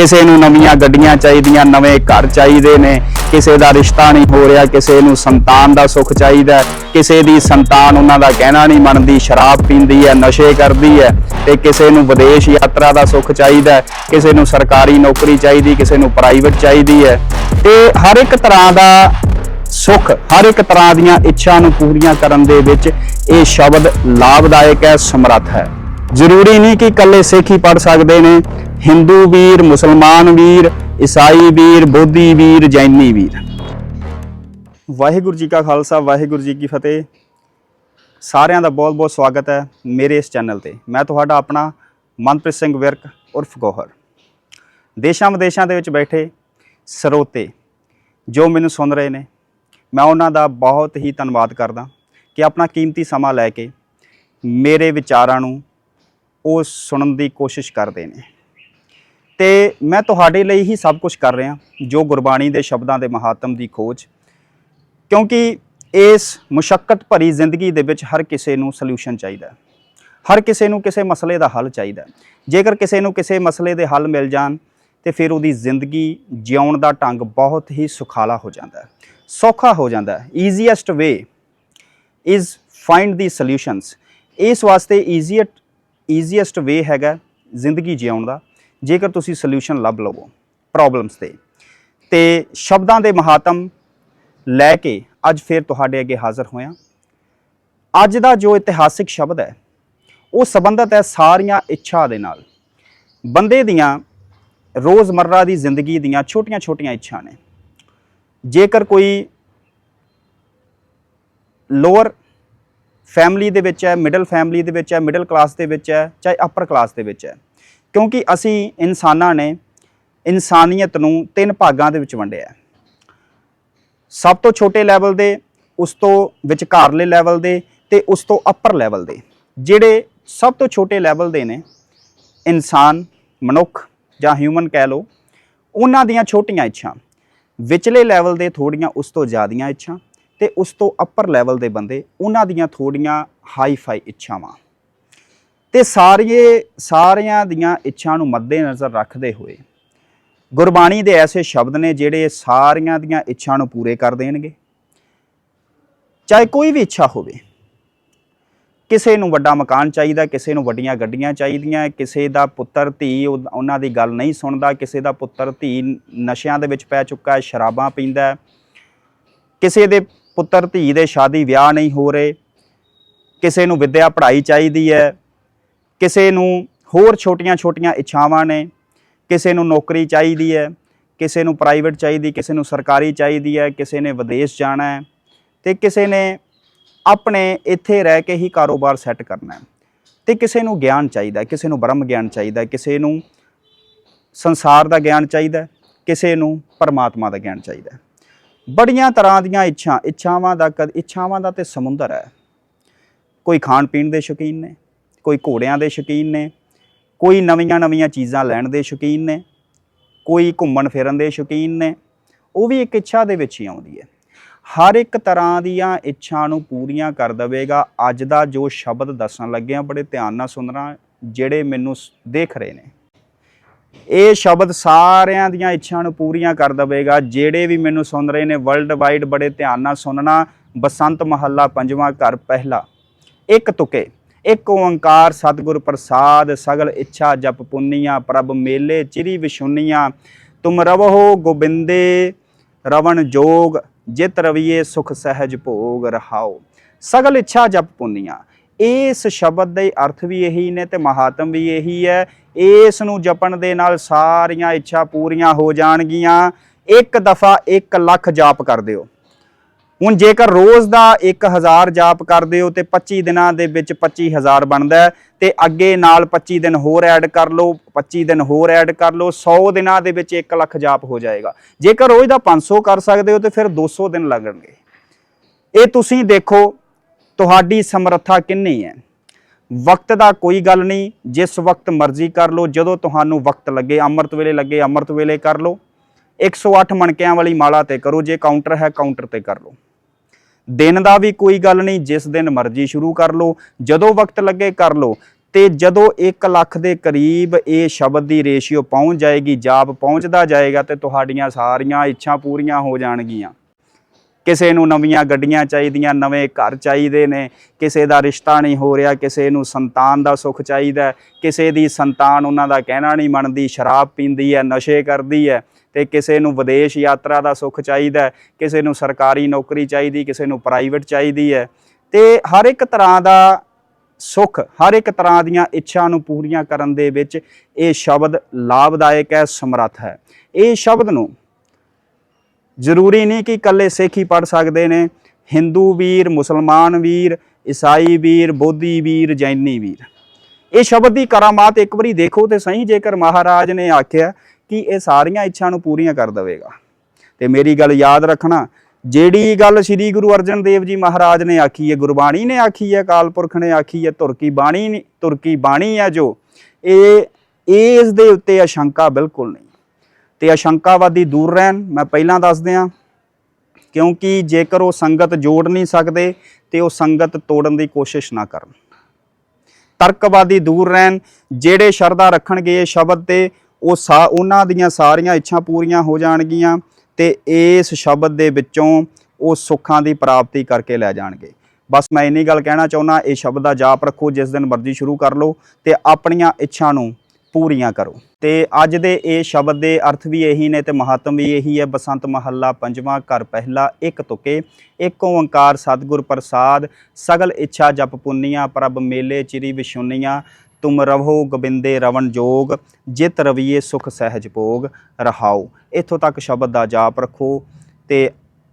ਕਿਸੇ ਨੂੰ ਨਵੀਆਂ ਗੱਡੀਆਂ ਚਾਹੀਦੀਆਂ, ਨਵੇਂ ਘਰ ਚਾਹੀਦੇ ਨੇ, ਕਿਸੇ ਦਾ ਰਿਸ਼ਤਾ ਨਹੀਂ ਹੋ ਰਿਹਾ, ਕਿਸੇ ਨੂੰ ਸੰਤਾਨ ਦਾ ਸੁੱਖ ਚਾਹੀਦਾ ਕਿਸੇ ਦੀ ਸੰਤਾਨ ਉਹਨਾਂ ਦਾ ਕਹਿਣਾ ਨਹੀਂ ਮੰਨਦੀ, ਸ਼ਰਾਬ ਪੀਂਦੀ ਹੈ, ਨਸ਼ੇ ਕਰਦੀ ਹੈ ਤੇ ਕਿਸੇ ਨੂੰ ਵਿਦੇਸ਼ ਯਾਤਰਾ ਦਾ ਸੁੱਖ ਚਾਹੀਦਾ ਕਿਸੇ ਨੂੰ ਸਰਕਾਰੀ ਨੌਕਰੀ ਚਾਹੀਦੀ, ਕਿਸੇ ਨੂੰ ਪ੍ਰਾਈਵੇਟ ਚਾਹੀਦੀ ਹੈ। ਤੇ ਹਰ ਇੱਕ ਤਰ੍ਹਾਂ ਦਾ ਸੁੱਖ, ਹਰ ਇੱਕ ਤਰ੍ਹਾਂ ਦੀਆਂ ਇੱਛਾ ਨੂੰ ਪੂਰੀਆਂ ਕਰਨ ਦੇ ਵਿੱਚ ਇਹ ਸ਼ਬਦ ਲਾਭਦਾਇਕ ਹੈ, ਸਮਰੱਥ ਹੈ। ਜ਼ਰੂਰੀ ਨਹੀਂ ਕਿ ਇਕੱਲੇ ਸਿੱਖ ਹੀ ਪੜ ਸਕਦੇ ਨੇ ਹਿੰਦੂ ਵੀਰ, ਮੁਸਲਮਾਨ ਵੀਰ, ਈਸਾਈ ਵੀਰ, ਬੋਧੀ ਵੀਰ, ਜੈਨੀ ਵੀਰ। ਵਾਹਿਗੁਰੂ ਜੀ ਕਾ ਖਾਲਸਾ, ਵਾਹਿਗੁਰੂ ਜੀ ਕੀ ਫਤਿਹ। ਸਾਰਿਆਂ ਦਾ ਬਹੁਤ-ਬਹੁਤ ਸਵਾਗਤ ਹੈ ਮੇਰੇ ਇਸ ਚੈਨਲ ਤੇ। ਮੈਂ ਤੁਹਾਡਾ ਆਪਣਾ ਮਨਪ੍ਰੀਤ ਸਿੰਘ ਵਿਰਕ ਉਰਫ ਗੋਹਰ। ਦੇਸ਼ਾਂ ਵਿਦੇਸ਼ਾਂ ਦੇ ਵਿੱਚ ਬੈਠੇ ਸਰੋਤੇ ਜੋ ਮੈਨੂੰ ਸੁਣ ਰਹੇ ਨੇ, ਮੈਂ ਉਹਨਾਂ ਦਾ ਬਹੁਤ ਹੀ ਧੰਨਵਾਦ ਕਰਦਾ ਕਿ ਆਪਣਾ ਕੀਮਤੀ ਸਮਾਂ ਲੈ ਕੇ ਮੇਰੇ ਵਿਚਾਰਾਂ ਨੂੰ ਉਹ ਸੁਣਨ ਦੀ ਕੋਸ਼ਿਸ਼ ਕਰਦੇ ਨੇ। ਤੇ ਮੈਂ ਤੁਹਾਡੇ ਲਈ ਹੀ ਸਭ ਕੁਝ ਕਰ ਰਿਹਾ, ਜੋ ਗੁਰਬਾਣੀ ਦੇ ਸ਼ਬਦਾਂ ਦੇ ਮਹਾਤਮ ਦੀ ਖੋਜ। ਕਿਉਂਕਿ ਇਸ ਮੁਸ਼ਕਲ ਭਰੀ ਜ਼ਿੰਦਗੀ ਦੇ ਵਿੱਚ ਹਰ ਕਿਸੇ ਨੂੰ ਸੋਲੂਸ਼ਨ ਚਾਹੀਦਾ ਹਰ ਕਿਸੇ ਨੂੰ ਕਿਸੇ ਮਸਲੇ ਦਾ ਹੱਲ ਚਾਹੀਦਾ ਜੇਕਰ ਕਿਸੇ ਨੂੰ ਕਿਸੇ ਮਸਲੇ ਦੇ ਹੱਲ ਮਿਲ ਜਾਣ, ਤੇ ਫਿਰ ਉਹਦੀ ਜ਼ਿੰਦਗੀ ਜਿਉਣ ਦਾ ਢੰਗ ਬਹੁਤ ਹੀ ਸੁਖਾਲਾ ਹੋ ਜਾਂਦਾ ਹੈ। ਸੌਖਾ ਹੋ ਜਾਂਦਾ ਹੈ। Easiest way is find the solutions ਇਸ ਵਾਸਤੇ ਈਜ਼ੀਐਟ ਈਜ਼ੀਐਸਟ ਵੇ ਹੈਗਾ ਜ਼ਿੰਦਗੀ ਜਿਉਣ ਦਾ। ਜੇਕਰ ਤੁਸੀਂ ਸੋਲੂਸ਼ਨ ਲੱਭ ਲਵੋ ਪ੍ਰੋਬਲਮਸ ਤੇ। ਤੇ ਸ਼ਬਦਾਂ ਦੇ ਮਹਾਤਮ ਲੈ ਕੇ ਅੱਜ ਫਿਰ ਤੁਹਾਡੇ ਅੱਗੇ ਹਾਜ਼ਰ ਹੋਇਆ। ਅੱਜ ਦਾ ਜੋ ਇਤਿਹਾਸਿਕ ਸ਼ਬਦ ਹੈ, ਉਹ ਸੰਬੰਧਤ ਹੈ ਸਾਰੀਆਂ ਇੱਛਾ ਦੇ ਨਾਲ। ਬੰਦੇ ਦੀਆਂ ਰੋਜ਼ਮਰਰਾ ਦੀ ਜ਼ਿੰਦਗੀ ਦੀਆਂ ਛੋਟੀਆਂ-ਛੋਟੀਆਂ ਇੱਛਾ ਨੇ। ਜੇਕਰ ਕੋਈ ਲੋਅਰ ਫੈਮਿਲੀ ਦੇ ਵਿੱਚ ਹੈ ਮਿਡਲ ਫੈਮਿਲੀ ਦੇ ਵਿੱਚ ਹੈ ਮਿਡਲ ਕਲਾਸ ਦੇ ਵਿੱਚ ਹੈ, ਚਾਹੇ ਅਪਰ ਕਲਾਸ ਦੇ ਵਿੱਚ ਹੈ ਕਿਉਂਕਿ ਅਸੀਂ ਇਨਸਾਨਾਂ ਨੇ ਇਨਸਾਨੀਅਤ ਨੂੰ ਤਿੰਨ ਭਾਗਾਂ ਦੇ ਵਿੱਚ ਵੰਡਿਆ ਸਭ ਤੋਂ ਛੋਟੇ ਲੈਵਲ ਦੇ, ਉਸ ਤੋਂ ਵਿਚਕਾਰਲੇ ਲੈਵਲ ਦੇ ਤੇ ਉਸ ਤੋਂ ਅੱਪਰ ਲੈਵਲ ਦੇ। ਜਿਹੜੇ ਸਭ ਤੋਂ ਛੋਟੇ ਲੈਵਲ ਦੇ ਨੇ, ਇਨਸਾਨ, ਮਨੁੱਖ ਜਾਂ ਹਿਊਮਨ ਕਹਿ ਲਓ, ਉਹਨਾਂ ਦੀਆਂ ਛੋਟੀਆਂ ਇੱਛਾ। ਵਿਚਲੇ ਲੈਵਲ ਦੇ ਥੋੜੀਆਂ, ਉਸ ਤੋਂ ਜ਼ਿਆਦੀਆਂ ਇੱਛਾ ਤੇ ਉਸ ਤੋਂ ਅੱਪਰ ਲੈਵਲ ਦੇ ਬੰਦੇ, ਉਹਨਾਂ ਦੀਆਂ ਥੋੜੀਆਂ ਹਾਈ ਫਾਈ ਇੱਛਾਵਾਂ। ਤੇ ਸਾਰੀਏ, ਸਾਰਿਆਂ ਦੀਆਂ ਇੱਛਾ ਨੂੰ ਮੱਦੇਨਜ਼ਰ ਰੱਖਦੇ ਹੋਏ ਗੁਰਬਾਣੀ ਦੇ ਐਸੇ ਸ਼ਬਦ ਨੇ ਜਿਹੜੇ ਸਾਰੀਆਂ ਦੀਆਂ ਇੱਛਾ ਨੂੰ ਪੂਰੇ ਕਰ ਦੇਣਗੇ। ਚਾਹੇ ਕੋਈ ਵੀ ਇੱਛਾ ਹੋਵੇ, ਕਿਸੇ ਨੂੰ ਵੱਡਾ ਮਕਾਨ ਚਾਹੀਦਾ, ਕਿਸੇ ਨੂੰ ਵੱਡੀਆਂ ਗੱਡੀਆਂ ਚਾਹੀਦੀਆਂ, ਕਿਸੇ ਦਾ ਪੁੱਤਰ, ਧੀ ਉਹ- ਉਹਨਾਂ ਦੀ ਗੱਲ ਨਹੀਂ ਸੁਣਦਾ, ਕਿਸੇ ਦਾ ਪੁੱਤਰ, ਧੀ ਨਸ਼ਿਆਂ ਦੇ ਵਿੱਚ ਪੈ ਚੁੱਕਾ ਹੈ, ਸ਼ਰਾਬਾਂ ਪੀਂਦਾ ਕਿਸੇ ਦੇ ਪੁੱਤਰ, ਧੀ ਦੇ ਸ਼ਾਦੀ ਵਿਆਹ ਨਹੀਂ ਹੋ ਰਹੇ, ਕਿਸੇ ਨੂੰ ਵਿੱਦਿਆ ਪੜ੍ਹਾਈ ਚਾਹੀਦੀ ਹੈ ਕਿਸੇ ਨੂੰ ਹੋਰ ਛੋਟੀਆਂ-ਛੋਟੀਆਂ ਇੱਛਾਵਾਂ ਨੇ, ਕਿਸੇ ਨੂੰ ਨੌਕਰੀ ਚਾਹੀਦੀ ਹੈ, ਕਿਸੇ ਨੂੰ ਪ੍ਰਾਈਵੇਟ ਚਾਹੀਦੀ, ਕਿਸੇ ਨੂੰ ਸਰਕਾਰੀ ਚਾਹੀਦੀ ਹੈ, ਕਿਸੇ ਨੇ ਵਿਦੇਸ਼ ਜਾਣਾ ਹੈ ਤੇ ਕਿਸੇ ਨੇ ਆਪਣੇ ਇੱਥੇ ਰਹਿ ਕੇ ਹੀ ਕਾਰੋਬਾਰ ਸੈੱਟ ਕਰਨਾ ਹੈ ਤੇ ਕਿਸੇ ਨੂੰ ਗਿਆਨ ਚਾਹੀਦਾ ਕਿਸੇ ਨੂੰ ਬ੍ਰਹਮ ਗਿਆਨ ਚਾਹੀਦਾ ਕਿਸੇ ਨੂੰ ਸੰਸਾਰ ਦਾ ਗਿਆਨ ਚਾਹੀਦਾ ਕਿਸੇ ਨੂੰ ਪਰਮਾਤਮਾ ਦਾ ਗਿਆਨ ਚਾਹੀਦਾ ਬੜੀਆਂ ਤਰ੍ਹਾਂ ਦੀਆਂ ਇੱਛਾ, ਇੱਛਾਵਾਂ ਦਾ ਕਦ, ਇੱਛਾਵਾਂ ਦਾ ਤੇ ਸਮੁੰਦਰ ਹੈ। ਕੋਈ ਖਾਣ ਪੀਣ ਦੇ ਸ਼ੌਕੀਨ ਨੇ ਕੋਈ ਘੋੜਿਆਂ ਦੇ ਸ਼ੌਕੀਨ ਨੇ, ਕੋਈ ਨਵੀਆਂ-ਨਵੀਆਂ ਚੀਜ਼ਾਂ ਲੈਣ ਦੇ ਸ਼ੌਕੀਨ ਨੇ, ਕੋਈ ਘੁੰਮਣ ਫਿਰਨ ਦੇ ਸ਼ੌਕੀਨ ਨੇ, ਉਹ ਵੀ ਇੱਕ ਇੱਛਾ ਦੇ ਵਿੱਚ ਹੀ ਆਉਂਦੀ ਹੈ। ਹਰ ਇੱਕ ਤਰ੍ਹਾਂ ਦੀਆਂ ਇੱਛਾ ਨੂੰ ਪੂਰੀਆਂ ਕਰ ਦੇਵੇਗਾ। ਅੱਜ ਦਾ ਜੋ ਸ਼ਬਦ ਦੱਸਣ ਲੱਗਿਆ ਬੜੇ ਧਿਆਨ ਨਾਲ ਸੁਣਨਾ ਜਿਹੜੇ ਮੈਨੂੰ ਦੇਖ ਰਹੇ ਨੇ। ਇਹ ਸ਼ਬਦ ਸਾਰਿਆਂ ਦੀਆਂ ਇੱਛਾ ਨੂੰ ਪੂਰੀਆਂ ਕਰ ਦੇਵੇਗਾ। ਜਿਹੜੇ ਵੀ ਮੈਨੂੰ ਸੁਣ ਰਹੇ ਨੇ ਵਰਲਡ ਵਾਈਡ ਬੜੇ ਧਿਆਨ ਨਾਲ ਸੁਣਨਾ। ਬਸੰਤ ਮਹੱਲਾ ਪੰਜਵਾਂ ਘਰ ਪਹਿਲਾ। ਇੱਕ ਤੁਕੇ। ਇੱਕ ਓੰਕਾਰ ਸਤਿਗੁਰ ਪ੍ਰਸਾਦ, ਸਗਲ ਇੱਛਾ ਜਪ ਪੁੰਨੀਆਂ, ਪ੍ਰਭ ਮੇਲੇ ਚਿਰੀ ਵਿਸ਼ੁੰਨੀਆਂ ਤੁਮ ਰਵਹੁ ਗੋਬਿੰਦੇ, ਰਵਣ ਜੋਗ, ਜਿਤ ਰਵੀਏ ਸੁਖ ਸਹਿਜ ਭੋਗ ਰਹਾਓ। ਸਗਲ ਇੱਛਾ ਜਪ ਪੁੰਨੀਆਂ। ਇਸ ਸ਼ਬਦ ਦੇ ਅਰਥ ਵੀ ਇਹੀ ਨੇ ਤੇ ਮਹਾਤਮ ਵੀ ਇਹੀ ਹੈ। ਇਸ ਨੂੰ ਜਪਣ ਦੇ ਨਾਲ ਸਾਰੀਆਂ ਇੱਛਾ ਪੂਰੀਆਂ ਹੋ ਜਾਣਗੀਆਂ। ਇੱਕ ਦਫਾ 1 ਲੱਖ ਜਾਪ ਕਰ ਦਿਓ। ਹੁਣ ਜੇਕਰ ਰੋਜ਼ ਦਾ 1000 ਜਾਪ ਕਰਦੇ ਹੋ ਤੇ 25 ਦਿਨਾਂ ਦੇ ਵਿੱਚ 25000 ਬਣਦਾ ਹੈ, ਤੇ ਅੱਗੇ ਨਾਲ 25 ਦਿਨ ਹੋਰ ਐਡ ਕਰ ਲਓ 25 ਦਿਨ ਹੋਰ ਐਡ ਕਰ ਲਓ 100 ਦਿਨਾਂ ਦੇ ਵਿੱਚ 1 ਲੱਖ ਜਾਪ ਹੋ ਜਾਏਗਾ। ਜੇਕਰ ਰੋਜ਼ ਦਾ 500 ਕਰ ਸਕਦੇ ਹੋ ਤੇ ਫਿਰ 200 ਦਿਨ ਲੱਗਣਗੇ। ਇਹ ਤੁਸੀਂ ਦੇਖੋ, ਤੁਹਾਡੀ ਸਮਰੱਥਾ ਕਿੰਨੀ ਹੈ। ਵਕਤ ਦਾ ਕੋਈ ਗੱਲ ਨਹੀਂ, ਜਿਸ ਵਕਤ ਮਰਜ਼ੀ ਕਰ ਲਓ, ਜਦੋਂ ਤੁਹਾਨੂੰ ਵਕਤ ਲੱਗੇ, ਅੰਮ੍ਰਿਤ ਵੇਲੇ ਲੱਗੇ, ਅੰਮ੍ਰਿਤ ਵੇਲੇ ਕਰ ਲਓ। 108 ਮਣਕਿਆਂ ਵਾਲੀ ਮਾਲਾ ਤੇ ਕਰੋ, ਜੇ ਕਾਊਂਟਰ ਹੈ, ਕਾਊਂਟਰ ਤੇ ਕਰ ਲਓ। ਦਿਨ ਦਾ ਵੀ ਕੋਈ ਗੱਲ ਨਹੀਂ, ਜਿਸ ਦਿਨ ਮਰਜ਼ੀ ਸ਼ੁਰੂ ਕਰ ਲਓ, ਜਦੋਂ ਵਕਤ ਲੱਗੇ ਕਰ ਲਓ। ਤੇ ਜਦੋਂ 1 ਲੱਖ ਦੇ ਕਰੀਬ ਇਹ ਸ਼ਬਦ ਦੀ ਰੇਸ਼ੀਓ ਪਹੁੰਚ ਜਾਏਗੀ, ਜਾਪ ਪਹੁੰਚਦਾ ਜਾਏਗਾ ਤੇ ਤੁਹਾਡੀਆਂ ਸਾਰੀਆਂ ਇੱਛਾ ਪੂਰੀਆਂ ਹੋ ਜਾਣਗੀਆਂ। ਕਿਸੇ ਨੂੰ ਨਵੀਆਂ ਗੱਡੀਆਂ ਚਾਹੀਦੀਆਂ, ਨਵੇਂ ਘਰ ਚਾਹੀਦੇ ਨੇ, ਕਿਸੇ ਦਾ ਰਿਸ਼ਤਾ ਨਹੀਂ ਹੋ ਰਿਹਾ, ਕਿਸੇ ਨੂੰ ਸੰਤਾਨ ਦਾ ਸੁੱਖ ਚਾਹੀਦਾ ਕਿਸੇ ਦੀ ਸੰਤਾਨ ਉਹਨਾਂ ਦਾ ਕਹਿਣਾ ਨਹੀਂ ਮੰਨਦੀ, ਸ਼ਰਾਬ ਪੀਂਦੀ ਹੈ, ਨਸ਼ੇ ਕਰਦੀ ਹੈ ਤੇ ਕਿਸੇ ਨੂੰ ਵਿਦੇਸ਼ ਯਾਤਰਾ ਦਾ ਸੁੱਖ ਚਾਹੀਦਾ ਕਿਸੇ ਨੂੰ ਸਰਕਾਰੀ ਨੌਕਰੀ ਚਾਹੀਦੀ, ਕਿਸੇ ਨੂੰ ਪ੍ਰਾਈਵੇਟ ਚਾਹੀਦੀ ਹੈ ਤੇ ਹਰ ਇੱਕ ਤਰ੍ਹਾਂ ਦਾ ਸੁੱਖ, ਹਰ ਇੱਕ ਤਰ੍ਹਾਂ ਦੀਆਂ ਇੱਛਾ ਨੂੰ ਪੂਰੀਆਂ ਕਰਨ ਦੇ ਵਿੱਚ ਇਹ ਸ਼ਬਦ ਲਾਭਦਾਇਕ ਹੈ, ਸਮਰੱਥ ਹੈ। ਇਹ ਸ਼ਬਦ ਨੂੰ ਜ਼ਰੂਰੀ ਨਹੀਂ ਕਿ ਇਕੱਲੇ ਸਿੱਖ ਹੀ ਪੜ ਸਕਦੇ ਨੇ। ਹਿੰਦੂ ਵੀਰ, ਮੁਸਲਮਾਨ ਵੀਰ, ਈਸਾਈ ਵੀਰ, ਬੋਧੀ ਵੀਰ, ਜੈਨੀ ਵੀਰ। ਇਹ ਸ਼ਬਦ ਦੀ ਕਰਾਮਾਤ ਇੱਕ ਵਾਰੀ ਦੇਖੋ ਤੇ ਸਹੀ, ਜੇਕਰ ਮਹਾਰਾਜ ਨੇ ਆਖਿਆ ਕਿ ਇਹ ਸਾਰੀਆਂ ਇੱਛਾ ਨੂੰ ਪੂਰੀਆਂ ਕਰ ਦੇਵੇਗਾ। ਤੇ ਮੇਰੀ ਗੱਲ ਯਾਦ ਰੱਖਣਾ, ਜਿਹੜੀ ਗੱਲ ਸ੍ਰੀ ਗੁਰੂ ਅਰਜਨ ਦੇਵ ਜੀ ਮਹਾਰਾਜ ਨੇ ਆਖੀ ਹੈ, ਗੁਰਬਾਣੀ ਨੇ ਆਖੀ ਹੈ, ਅਕਾਲ ਪੁਰਖ ਨੇ ਆਖੀ ਹੈ ਤੁਰਕੀ ਬਾਣੀ ਤੁਰਕੀ ਬਾਣੀ ਹੈ ਜੋ ਇਹ ਇਸ ਦੇ ਉੱਤੇ ਅਸ਼ੰਕਾ ਬਿਲਕੁਲ ਨਹੀਂ। ਤੇ ਅਸ਼ੰਕਾਵਾਦੀ ਦੂਰ ਰਹਿਣ, ਮੈਂ ਪਹਿਲਾਂ ਦੱਸ ਦਿਆਂ ਕਿਉਂਕਿ ਜੇਕਰ ਉਹ ਸੰਗਤ ਜੋੜ ਨਹੀਂ ਸਕਦੇ ਤੇ ਉਹ ਸੰਗਤ ਤੋੜਨ ਦੀ ਕੋਸ਼ਿਸ਼ ਨਾ ਕਰਨ। ਤਰਕਵਾਦੀ ਦੂਰ ਰਹਿਣ, ਜਿਹੜੇ ਸ਼ਰਧਾ ਰੱਖਣਗੇ ਇਹ ਸ਼ਬਦ ਤੇ ਉਹ ਸਾ, ਉਹਨਾਂ ਦੀਆਂ ਸਾਰੀਆਂ ਇੱਛਾ ਪੂਰੀਆਂ ਹੋ ਜਾਣਗੀਆਂ ਤੇ ਇਸ ਸ਼ਬਦ ਦੇ ਵਿੱਚੋਂ ਉਹ ਸੁੱਖਾਂ ਦੀ ਪ੍ਰਾਪਤੀ ਕਰਕੇ ਲੈ ਜਾਣਗੇ। ਬਸ ਮੈਂ ਇੰਨੀ ਗੱਲ ਕਹਿਣਾ ਚਾਹੁੰਦਾ, ਇਹ ਸ਼ਬਦ ਦਾ ਜਾਪ ਰੱਖੋ, ਜਿਸ ਦਿਨ ਮਰਜ਼ੀ ਸ਼ੁਰੂ ਕਰ ਲਓ ਤੇ ਆਪਣੀਆਂ ਇੱਛਾ ਨੂੰ ਪੂਰੀਆਂ ਕਰੋ। ਤੇ ਅੱਜ ਦੇ ਇਹ ਸ਼ਬਦ ਦੇ ਅਰਥ ਵੀ ਇਹੀ ਨੇ ਤੇ ਮਹੱਤਵ ਵੀ ਇਹੀ ਹੈ। ਬਸੰਤ ਮਹੱਲਾ ਪੰਜਵਾਂ ਘਰ ਪਹਿਲਾ, ਇੱਕ ਤੁਕੇ, ਇੱਕ ਓੰਕਾਰ ਸਤਿਗੁਰ ਪ੍ਰਸਾਦ, ਸਗਲ ਇੱਛਾ ਜਪ ਪੁੰਨੀਆਂ, ਪ੍ਰਭ ਮੇਲੇ ਚਿਰੀ ਵਿਸ਼ੁੰਨੀਆਂ ਤੁਮ ਰਵੋ ਗੋਬਿੰਦੇ ਰਵਣ ਜੋਗ, ਜਿਤ ਰਵੀਏ ਸੁਖ ਸਹਿਜ ਭੋਗ, ਰਹਾਓ। ਇੱਥੋਂ ਤੱਕ ਸ਼ਬਦ ਦਾ ਜਾਪ ਰੱਖੋ ਤੇ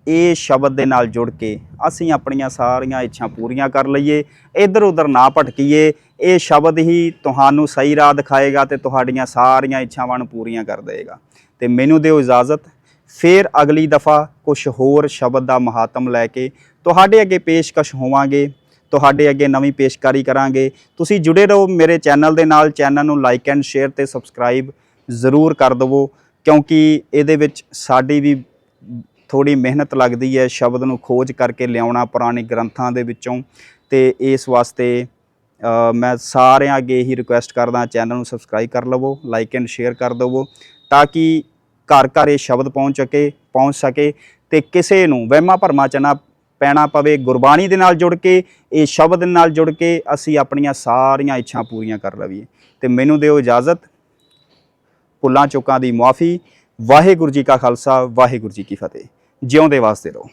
ਇਹ ਸ਼ਬਦ ਦੇ ਨਾਲ ਜੁੜ ਕੇ ਅਸੀਂ ਆਪਣੀਆਂ ਸਾਰੀਆਂ ਇੱਛਾ ਪੂਰੀਆਂ ਕਰ ਲਈਏ। ਇੱਧਰ ਉੱਧਰ ਨਾ ਭਟਕੀਏ। ਇਹ ਸ਼ਬਦ ਹੀ ਤੁਹਾਨੂੰ ਸਹੀ ਰਾਹ ਦਿਖਾਏਗਾ ਤੇ ਤੁਹਾਡੀਆਂ ਸਾਰੀਆਂ ਇੱਛਾਵਾਂ ਨੂੰ ਪੂਰੀਆਂ ਕਰ ਦੇਵੇਗਾ। ਤੇ ਮੈਨੂੰ ਦਿਓ ਇਜਾਜ਼ਤ, ਫਿਰ ਅਗਲੀ ਦਫਾ ਕੁਝ ਹੋਰ ਸ਼ਬਦ ਦਾ ਮਹਾਤਮ ਲੈ ਕੇ ਤੁਹਾਡੇ ਅੱਗੇ ਪੇਸ਼ਕਸ਼ ਹੋਵਾਂਗੇ, ਤੁਹਾਡੇ ਅੱਗੇ ਨਵੀਂ ਪੇਸ਼ਕਾਰੀ ਕਰਾਂਗੇ। ਤੁਸੀਂ ਜੁੜੇ ਰਹੋ ਮੇਰੇ ਚੈਨਲ ਦੇ ਨਾਲ, ਚੈਨਲ ਨੂੰ ਲਾਈਕ ਐਂਡ ਸ਼ੇਅਰ ਤੇ ਸਬਸਕ੍ਰਾਈਬ ਜ਼ਰੂਰ ਕਰ ਦਿਵੋ, ਕਿਉਂਕਿ ਇਹਦੇ ਵਿੱਚ ਸਾਡੀ ਵੀ ਥੋੜੀ ਮਿਹਨਤ ਲੱਗਦੀ ਹੈ ਸ਼ਬਦ ਨੂੰ ਖੋਜ ਕਰਕੇ ਲਿਆਉਣਾ ਪੁਰਾਣੇ ਗ੍ਰੰਥਾਂ ਦੇ ਵਿੱਚੋਂ। ਤੇ ਇਸ ਵਾਸਤੇ ਮੈਂ ਸਾਰਿਆਂ ਅੱਗੇ ਇਹੀ ਰਿਕੁਐਸਟ ਕਰਦਾ ਚੈਨਲ ਨੂੰ ਸਬਸਕ੍ਰਾਈਬ ਕਰ ਲਵੋ ਲਾਈਕ ਐਂਡ ਸ਼ੇਅਰ ਕਰ ਦਿਵੋ, ਤਾਂ ਕਿ ਘਰ ਘਰ ਇਹ ਸ਼ਬਦ ਪਹੁੰਚ ਸਕੇ ਪਹੁੰਚ ਸਕੇ ਤੇ ਕਿਸੇ ਨੂੰ ਵਹਿਮਾਂ ਭਰਮਾਂ ਚ ਨਾ ਪੈਣਾ ਪਵੇ, ਗੁਰਬਾਣੀ ਦੇ ਨਾਲ ਜੁੜ ਕੇ, ਇਹ ਸ਼ਬਦ ਨਾਲ ਜੁੜ ਕੇ ਅਸੀਂ ਆਪਣੀਆਂ ਸਾਰੀਆਂ ਇੱਛਾ ਪੂਰੀਆਂ ਕਰ ਲਵੀਏ। ਤੇ ਮੈਨੂੰ ਦਿਓ ਇਜਾਜ਼ਤ। ਭੁੱਲਾਂ ਚੁੱਕਾਂ ਦੀ ਮੁਆਫੀ। ਵਾਹਿਗੁਰੂ ਜੀ ਕਾ ਖਾਲਸਾ, ਵਾਹਿਗੁਰੂ ਜੀ ਕੀ ਫਤਿਹ। ਜਿਉਂਦੇ ਵਾਸਤੇ ਰਹੋ।